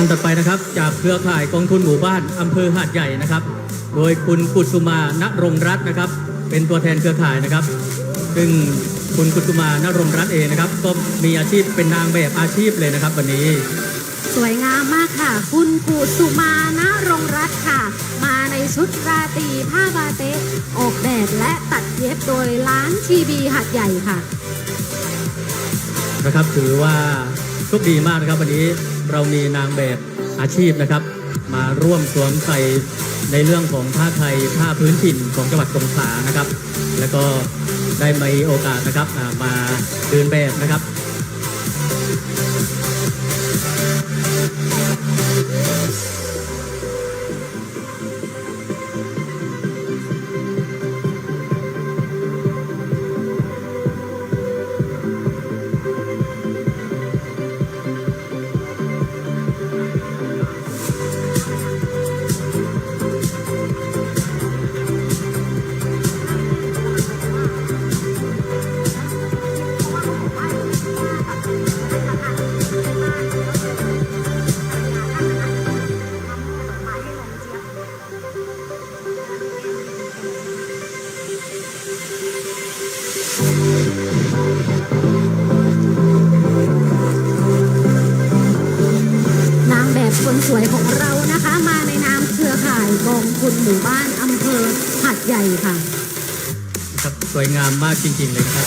ท่านต่อไปนะครับ จากเครือข่ายกองทุนหมู่บ้านอำเภอหาดใหญ่นะครับ โดยคุณกุสุมานรงรัตน์นะครับ เป็นตัวแทนเครือข่ายนะครับ ซึ่งคุณกุสุมานรงรัตน์เองนะครับ ก็มีอาชีพเป็นนางแบบอาชีพเลยนะครับ วันนี้ สวยงามมากค่ะ คุณกุสุมานะรงรัตน์ค่ะ มาในชุดราตรีผ้าบาเตะออกแบบและตัดเย็บโดยร้านทีบีหัดใหญ่ค่ะ นะครับถือว่าโชคดีมากนะครับวันนี้ เรามีนางแบบอาชีพนะครับ มาร่วมสวมใส่ในเรื่องของผ้าไทยผ้าพื้นถิ่นของจังหวัดสงขลานะครับ แล้วก็ได้มีโอกาสนะครับมาเดินแบบนะครับ คนสวยของเรานะคะ มาในนามเครือข่ายกองทุนหมู่บ้านอำเภอหัดใหญ่ค่ะ ครับสวยงามมากจริงๆเลยครับ